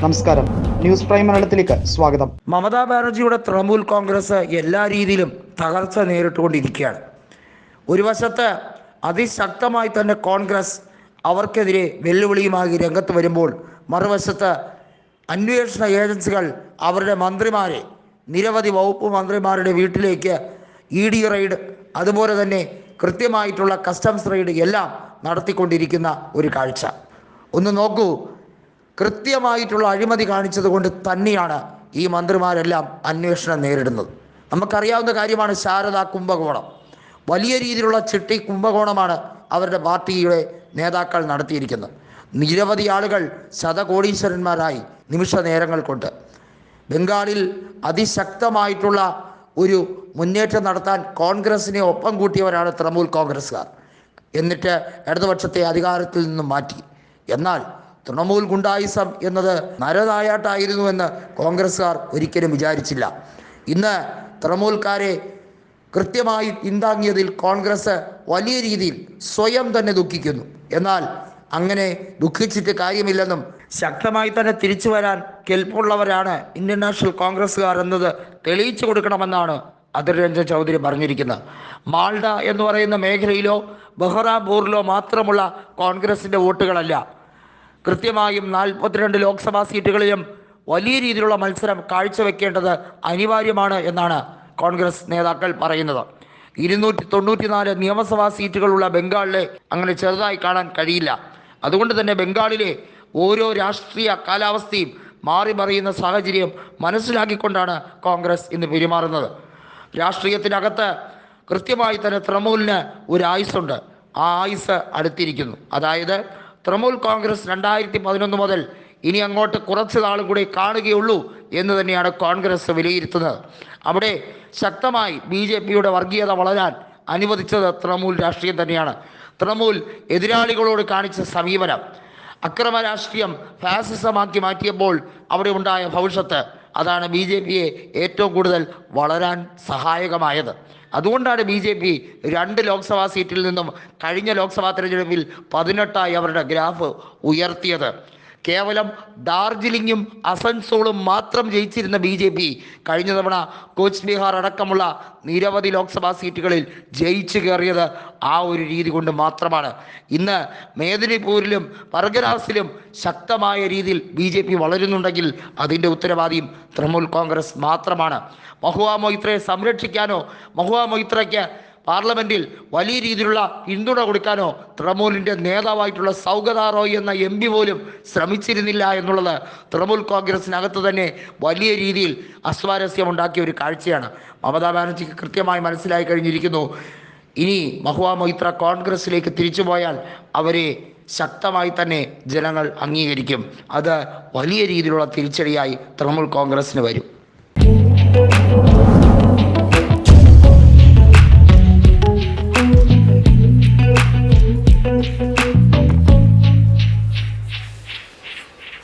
നമസ്കാരം. News prime മലയാളത്തിലേക്ക് സ്വാഗതം. മമതാ ബാനർജിയുടെ തൃണമൂൽ കോൺഗ്രസ് എല്ലാ രീതിയിലും തകർച്ച നേരിട്ടുകൊണ്ടിരിക്കുകയാണ്. ഒരു വശത്ത് അതിശക്തമായി തന്നെ കോൺഗ്രസ് അവർക്കെതിരെ വെല്ലുവിളിയുമായി രംഗത്ത് വരുമ്പോൾ മറുവശത്ത് അന്വേഷണ ഏജൻസികൾ അവരുടെ മന്ത്രിമാരെ നിരവധി വകുപ്പ് മന്ത്രിമാരുടെ വീട്ടിലേക്ക് ഇ ഡി റെയ്ഡ് അതുപോലെ തന്നെ കൃത്യമായിട്ടുള്ള കസ്റ്റംസ് റെയ്ഡ് എല്ലാം നടത്തിക്കൊണ്ടിരിക്കുന്ന ഒരു കാഴ്ച. ഒന്ന് നോക്കൂ കൃത്യമായിട്ടുള്ള അഴിമതി കാണിച്ചത് കൊണ്ട് തന്നെയാണ് ഈ മന്ത്രിമാരെല്ലാം അന്വേഷണം നേരിടുന്നത്. നമുക്കറിയാവുന്ന കാര്യമാണ് ശാരദ കുംഭകോണം. വലിയ രീതിയിലുള്ള ചിട്ടി കുംഭകോണമാണ് അവരുടെ പാർട്ടിയുടെ നേതാക്കൾ നടത്തിയിരിക്കുന്നത്. നിരവധി ആളുകൾ ശതകോടീശ്വരന്മാരായി നിമിഷ നേരങ്ങൾ കൊണ്ട്. ബംഗാളിൽ അതിശക്തമായിട്ടുള്ള ഒരു മുന്നേറ്റം നടത്താൻ കോൺഗ്രസിനെ ഒപ്പം കൂട്ടിയവരാണ് തൃണമൂൽ കോൺഗ്രസ്സുകാർ. എന്നിട്ട് ഇടതുപക്ഷത്തെ അധികാരത്തിൽ നിന്നും മാറ്റി. എന്നാൽ തൃണമൂൽ ഗുണ്ടായിസം എന്നത് നരനായാട്ടായിരുന്നുവെന്ന് കോൺഗ്രസ്സുകാർ ഒരിക്കലും വിചാരിച്ചില്ല. ഇന്ന് തൃണമൂൽക്കാരെ കൃത്യമായി പിന്താങ്ങിയതിൽ കോൺഗ്രസ് വലിയ രീതിയിൽ സ്വയം തന്നെ ദുഃഖിക്കുന്നു. എന്നാൽ അങ്ങനെ ദുഃഖിച്ചിട്ട് കാര്യമില്ലെന്നും ശക്തമായി തന്നെ തിരിച്ചു വരാൻ കെൽപ്പുള്ളവരാണ് ഇന്ത്യൻ നാഷണൽ കോൺഗ്രസ്സുകാർ എന്നത് തെളിയിച്ചു കൊടുക്കണമെന്നാണ് അതിർ രഞ്ജൻ ചൗധരി പറഞ്ഞിരിക്കുന്നത്. മാൾഡ എന്ന് പറയുന്ന മേഖലയിലോ ബഹ്റാംപൂറിലോ മാത്രമുള്ള കോൺഗ്രസിന്റെ വോട്ടുകളല്ല. കൃത്യമായും നാൽപ്പത്തിരണ്ട് ലോക്സഭാ സീറ്റുകളിലും വലിയ രീതിയിലുള്ള മത്സരം കാഴ്ചവെക്കേണ്ടത് അനിവാര്യമാണ് എന്നാണ് കോൺഗ്രസ് നേതാക്കൾ പറയുന്നത്. ഇരുന്നൂറ്റി തൊണ്ണൂറ്റിനാല് നിയമസഭാ സീറ്റുകളുള്ള ബംഗാളിലെ അങ്ങനെ ചെറുതായി കാണാൻ കഴിയില്ല. അതുകൊണ്ട് തന്നെ ബംഗാളിലെ ഓരോ രാഷ്ട്രീയ കാലാവസ്ഥയും മാറി മറിയുന്ന സാഹചര്യം മനസ്സിലാക്കിക്കൊണ്ടാണ് കോൺഗ്രസ് ഇന്ന് പെരുമാറുന്നത്. രാഷ്ട്രീയത്തിനകത്ത് കൃത്യമായി തന്നെ തൃണമൂലിന് ഒരു ആയുസ്സുണ്ട് ആ ആയുസ് അടുത്തിരിക്കുന്നു. അതായത് തൃണമൂൽ കോൺഗ്രസ് രണ്ടായിരത്തി പതിനൊന്ന് മുതൽ ഇനി അങ്ങോട്ട് കുറച്ച് നാളും കൂടി കാണുകയുള്ളൂ എന്ന് തന്നെയാണ് കോൺഗ്രസ് വിലയിരുത്തുന്നത്. അവിടെ ശക്തമായി ബി ജെ പിയുടെ വർഗീയത വളരാൻ അനുവദിച്ചത് തൃണമൂൽ രാഷ്ട്രീയം തന്നെയാണ്. തൃണമൂൽ എതിരാളികളോട് കാണിച്ച സമീപനം. അക്രമ രാഷ്ട്രീയം ഫാസിസമാക്കി മാറ്റിയപ്പോൾ അവിടെ ഉണ്ടായ ഭവിഷ്യത്ത് അതാണ് ബി ജെ പിയെ ഏറ്റവും കൂടുതൽ വളരാൻ സഹായകമായത്. അതുകൊണ്ടാണ് ബി ജെ പി രണ്ട് ലോക്സഭാ സീറ്റിൽ നിന്നും കഴിഞ്ഞ ലോക്സഭാ തെരഞ്ഞെടുപ്പിൽ പതിനെട്ടായി അവരുടെ ഗ്രാഫ് ഉയർത്തിയത്. കേവലം ഡാർജിലിംഗും അസൻസോളും മാത്രം ജയിച്ചിരുന്ന ബി ജെ പി കഴിഞ്ഞ തവണ കോച്ച് ബീഹാർ അടക്കമുള്ള നിരവധി ലോക്സഭാ സീറ്റുകളിൽ ജയിച്ചു കയറിയത് ആ ഒരു രീതി കൊണ്ട് മാത്രമാണ്. ഇന്ന് മേദിനിപൂരിലും പർഗനാസിലും ശക്തമായ രീതിയിൽ ബി ജെ പി വളരുന്നുണ്ടെങ്കിൽ അതിന്റെ ഉത്തരവാദിയും തൃണമൂൽ കോൺഗ്രസ് മാത്രമാണ്. മഹുവ മൊയ്ത്രയെ സംരക്ഷിക്കാനോ മഹുവ മൊയ്ത്രയ്ക്ക് പാർലമെന്റിൽ വലിയ രീതിയിലുള്ള പിന്തുണ കൊടുക്കാനോ തൃണമൂലിന്റെ നേതാവായിട്ടുള്ള സൗഗത റോയ് എന്ന എം പി പോലും ശ്രമിച്ചിരുന്നില്ല എന്നുള്ളത് തൃണമൂൽ കോൺഗ്രസിനകത്ത് തന്നെ വലിയ രീതിയിൽ അസ്വാരസ്യമുണ്ടാക്കിയ ഒരു കാഴ്ചയാണ്. മമതാ ബാനർജിക്ക് കൃത്യമായി മനസ്സിലായി കഴിഞ്ഞിരിക്കുന്നു. ഇനി മഹുവ മൊയ്ത്ര കോൺഗ്രസിലേക്ക് തിരിച്ചു പോയാൽ അവരെ ശക്തമായി തന്നെ ജനങ്ങൾ അംഗീകരിക്കും. അത് വലിയ രീതിയിലുള്ള തിരിച്ചടിയായി തൃണമൂൽ കോൺഗ്രസിന് വരും.